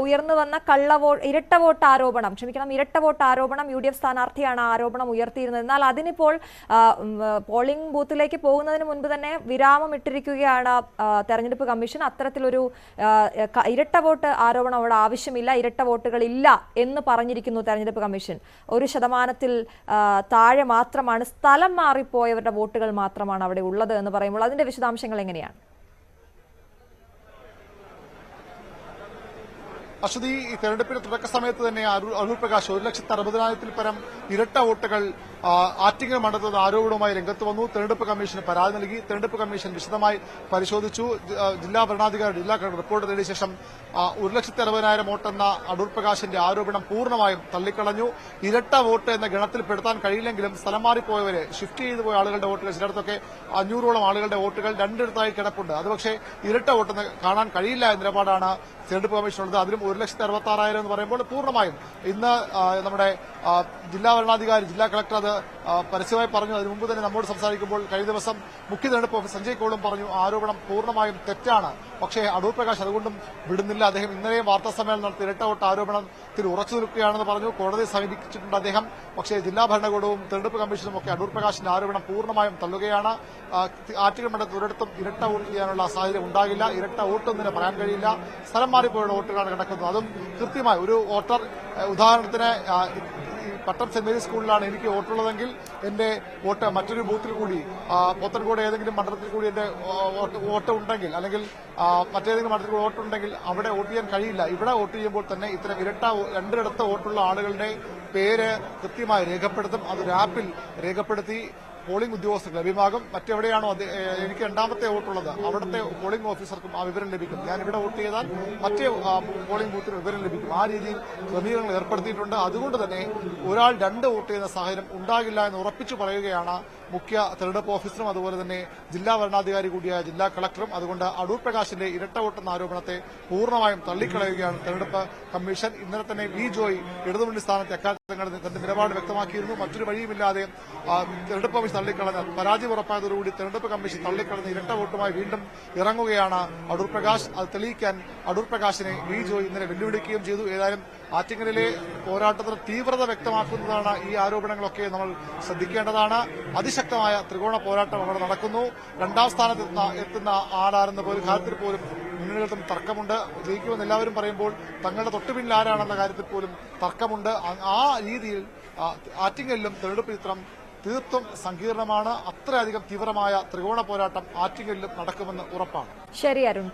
ഉയർന്നു വന്ന കള്ള വോട്ട് ഇരട്ട വോട്ട് ആരോപണം. ക്ഷമിക്കണം ഇരട്ട വോട്ട് ആരോപണം യു ഡി എഫ് സ്ഥാനാർത്ഥിയാണ് ആരോപണം ഉയർത്തിയിരുന്നത്. എന്നാൽ അതിനിപ്പോൾ പോളിംഗ് ബൂത്തിലേക്ക് പോകുന്നതിന് മുൻപ് തന്നെ വിരാമം ഇട്ടിരിക്കുകയാണ് തെരഞ്ഞെടുപ്പ് കമ്മീഷൻ. അത്തരത്തിലൊരു ഇരട്ട വോട്ട് ആരോപണം അവിടെ ആവശ്യമില്ല ഇരട്ട വോട്ടുകൾ ഇല്ല എന്ന് പറഞ്ഞിരിക്കുന്നു തെരഞ്ഞെടുപ്പ് കമ്മീഷൻ. ഒരു ശതമാനത്തിൽ താഴെ മാത്രമാണ് സ്ഥലം മാറിപ്പോയവരുടെ വോട്ടുകൾ മാത്രമാണ് അവിടെ ഉള്ളത് എന്ന് പറയുമ്പോൾ അതിന്റെ വിശദാംശങ്ങൾ എങ്ങനെയാണ്? അശ്വതി ഈ തെരഞ്ഞെടുപ്പിന്റെ തുടക്ക സമയത്ത് തന്നെ അരൂ- അരൂർ പ്രകാശ് ഒരു ലക്ഷത്തി അറുപതിനായിരത്തിൽ പരം ഇരട്ട വോട്ടുകൾ ആറ്റിങ്ങൽ മണ്ഡലത്തിൽ ആരോപണവുമായി രംഗത്ത് വന്നു. തെരഞ്ഞെടുപ്പ് കമ്മീഷന് പരാതി നൽകി. തെരഞ്ഞെടുപ്പ് കമ്മീഷൻ വിശദമായി പരിശോധിച്ചു. ജില്ലാ ഭരണാധികാരി ജില്ലാ കളക്ടർ റിപ്പോർട്ട് നേടിയ ശേഷം ഒരു ലക്ഷത്തി അറുപതിനായിരം വോട്ടെന്ന അടൂർ പ്രകാശിന്റെ ആരോപണം പൂർണമായും തള്ളിക്കളഞ്ഞു. ഇരട്ട വോട്ട് എന്ന ഗണത്തിൽപ്പെടുത്താൻ കഴിയില്ലെങ്കിലും സ്ഥലം മാറിപ്പോയവരെ ഷിഫ്റ്റ് ചെയ്തു പോയ ആളുകളുടെ വോട്ടുകൾ ചിലയിടത്തൊക്കെ അഞ്ഞൂറോളം ആളുകളുടെ വോട്ടുകൾ രണ്ടിടത്തായി കിടപ്പുണ്ട്. അത് പക്ഷേ ഇരട്ട വോട്ടെന്ന് കാണാൻ കഴിയില്ല എന്ന നിലപാടാണ് തെരഞ്ഞെടുപ്പ് കമ്മീഷനുള്ളത്. അതിലും ഒരു ലക്ഷത്തി അറുപത്തി ആറായിരം എന്ന് പറയുമ്പോൾ പൂർണമായും ഇന്ന് നമ്മുടെ ജില്ലാ ഭരണാധികാരി ജില്ലാ കളക്ടർ അത് പരസ്യമായി പറഞ്ഞു. അതിനു മുമ്പ് തന്നെ നമ്മോട് സംസാരിക്കുമ്പോൾ കഴിഞ്ഞ ദിവസം മുഖ്യ തെരഞ്ഞെടുപ്പ് ഓഫീസർ സഞ്ജയ് കൌളും പറഞ്ഞു ആരോപണം പൂർണമായും തെറ്റാണ്. പക്ഷേ അടൂർ പ്രകാശ് അതുകൊണ്ടും വിടുന്നില്ല. അദ്ദേഹം ഇന്നലെയും വാർത്താ സമ്മേളനം നടത്തി ഇരട്ട വോട്ട് ആരോപണത്തിൽ ഉറച്ചു നിൽക്കുകയാണെന്ന് പറഞ്ഞു. കോടതിയെ സമീപിച്ചിട്ടുണ്ട് അദ്ദേഹം. പക്ഷേ ജില്ലാ ഭരണകൂടവും തെരഞ്ഞെടുപ്പ് കമ്മീഷനും ഒക്കെ അടൂർ പ്രകാശിന്റെ ആരോപണം പൂർണമായും തള്ളുകയാണ്. ആറ്റുകൾ മണ്ഡലത്തിൽ ഒരിടത്തും ഇരട്ട വോട്ട് ചെയ്യാനുള്ള സാഹചര്യം ഉണ്ടാകില്ല. ഇരട്ട വോട്ട് വോട്ടൊന്നിനെ പറയാൻ കഴിയില്ല. സ്ഥലം മാറിപ്പോയുള്ള വോട്ടുകളാണ് കിടക്കുന്നത്. അതും കൃത്യമായി ഒരു വോട്ടർ ഉദാഹരണത്തിന് പട്ടം സെന്റ് മേരീസ് സ്കൂളിലാണ് എനിക്ക് വോട്ടുള്ളതെങ്കിൽ എന്റെ വോട്ട് മറ്റൊരു ബൂത്തിൽ കൂടി പോത്തൻകോട് ഏതെങ്കിലും മണ്ഡലത്തിൽ കൂടി എന്റെ വോട്ട് ഉണ്ടെങ്കിൽ അല്ലെങ്കിൽ മറ്റേതെങ്കിലും മണ്ഡലത്തിൽ വോട്ട് ഉണ്ടെങ്കിൽ അവിടെ വോട്ട് ചെയ്യാൻ കഴിയില്ല. ഇവിടെ വോട്ട് ചെയ്യുമ്പോൾ തന്നെ ഇത്തരം ഇരട്ട രണ്ടിടത്ത് വോട്ടുള്ള ആളുകളുടെ പേര് കൃത്യമായി രേഖപ്പെടുത്തും. അതൊരു ആപ്പിൽ രേഖപ്പെടുത്തി പോളിംഗ് ഉദ്യോഗസ്ഥർക്ക് ലഭ്യമാകും മറ്റെവിടെയാണോ എനിക്ക് രണ്ടാമത്തെ വോട്ടുള്ളത് അവിടുത്തെ പോളിംഗ് ഓഫീസർക്കും ആ വിവരം ലഭിക്കും. ഞാൻ ഇവിടെ വോട്ട് ചെയ്താൽ മറ്റേ പോളിംഗ് ബൂത്തിന് വിവരം ലഭിക്കും. ആ രീതിയിൽ ക്രമീകരണങ്ങൾ ഏർപ്പെടുത്തിയിട്ടുണ്ട്. അതുകൊണ്ട് തന്നെ ഒരാൾ രണ്ട് വോട്ട് ചെയ്യുന്ന സാഹചര്യം ഉണ്ടാകില്ല എന്ന് ഉറപ്പിച്ചു പറയുകയാണ് മുഖ്യ തെരഞ്ഞെടുപ്പ് ഓഫീസറും അതുപോലെ തന്നെ ജില്ലാ വരണാധികാരി കൂടിയായ ജില്ലാ കളക്ടറും അതുകൊണ്ട് അടൂർ പ്രകാശിന്റെ ഇരട്ട വോട്ടെന്ന ആരോപണത്തെ പൂർണമായും തള്ളിക്കളയുകയാണ് തെരഞ്ഞെടുപ്പ് കമ്മീഷൻ. ഇന്നലെ തന്നെ വി ജോയ് ഇടതുമുന്നണി സ്ഥാനത്ത് അക്കാര്യത്തിൽ തങ്ങളുടെ തന്റെ നിലപാട് വ്യക്തമാക്കിയിരുന്നു. മറ്റൊരു വഴിയുമില്ലാതെ തെരഞ്ഞെടുപ്പ് കമ്മീഷൻ തള്ളിക്കളഞ്ഞ പരാജയം ഉറപ്പായതോടുകൂടി തെരഞ്ഞെടുപ്പ് കമ്മീഷൻ തള്ളിക്കളഞ്ഞ ഇരട്ട വോട്ടുമായി വീണ്ടും ഇറങ്ങുകയാണ് അടൂർ പ്രകാശ്. അത് തെളിയിക്കാൻ അടൂർ പ്രകാശിനെ വി ജോയ് ഇന്നലെ വെല്ലുവിളിക്കുകയും ചെയ്തു. ഏതായാലും ആറ്റിങ്ങലിലെ പോരാട്ടത്തിന് തീവ്രത വ്യക്തമാക്കുന്നതാണ് ഈ ആരോപണങ്ങളൊക്കെ നമ്മൾ ശ്രദ്ധിക്കേണ്ടതാണ്. അതിശക്തമായ ത്രികോണ പോരാട്ടം അവിടെ നടക്കുന്നു. രണ്ടാം സ്ഥാനത്ത് എത്തുന്ന ആളാരെന്ന പോലും കാര്യത്തിൽ പോലും മുന്നണികൾക്കും തർക്കമുണ്ട്. ജയിക്കുമെന്ന് എല്ലാവരും പറയുമ്പോൾ തങ്ങളുടെ തൊട്ടുപിന്നിൽ ആരാണെന്ന കാര്യത്തിൽ പോലും തർക്കമുണ്ട്. ആ- രീതിയിൽ ആറ്റിങ്ങലിലും തെരഞ്ഞെടുപ്പ് ചിത്രം തീർത്തും സങ്കീർണമാണ്. അത്രയധികം തീവ്രമായ ത്രികോണ പോരാട്ടം ആറ്റിങ്ങലിലും നടക്കുമെന്ന് ഉറപ്പാണ്. ശരി അരുൺ.